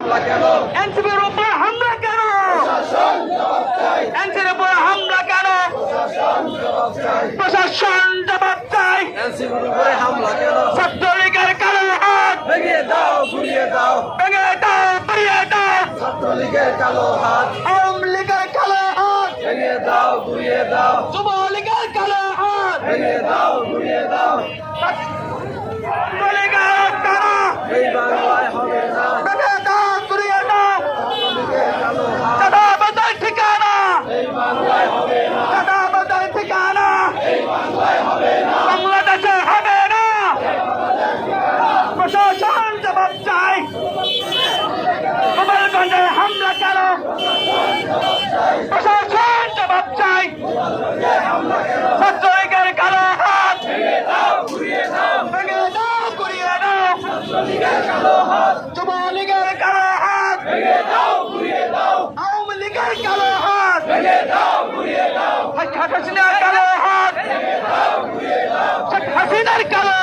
এনসিপির উপর হামলা কেন? এনসির উপর হামলা কেন? প্রশাসন জবাব চাই। এনসিপির ছাত্রলীগের কালো হাত। ভেঙে দাও ঘুরিয়ে দাও। ভেঙে দাও পুড়িয়ে দাও। ছাত্রলীগের কালো হাত। আওয়ামী লীগের কালো হাত। ভেঙে দাও ঘুরিয়ে দাও যুবলীগের কালো হাত ভেঙে দাও ঘুরিয়ে দাও ছাত্রলীগের কালো এই বাংলায় হবে না ভেঙে দাও পুড়িয়ে দাও ছাত্রলীগের কালো হাত দাদা বাজার ঠিকানা এই বাংলায় হবে না দাদা বাজার ঠিকানা বাংলাদেশে হবে না প্রশাসন জবাব চাই গোপালগঞ্জে হামলা কেন প্রশাসন জবাব চাই ছাত্রলীগের কালো হাত ভেঙে দাও ঘুরিয়ে দাও যুবলীগের কালো হাত। আওয়ামী লীগের কালো হাত। শেখ হাসিনার কালো হাত। শেখ হাসিনার কালো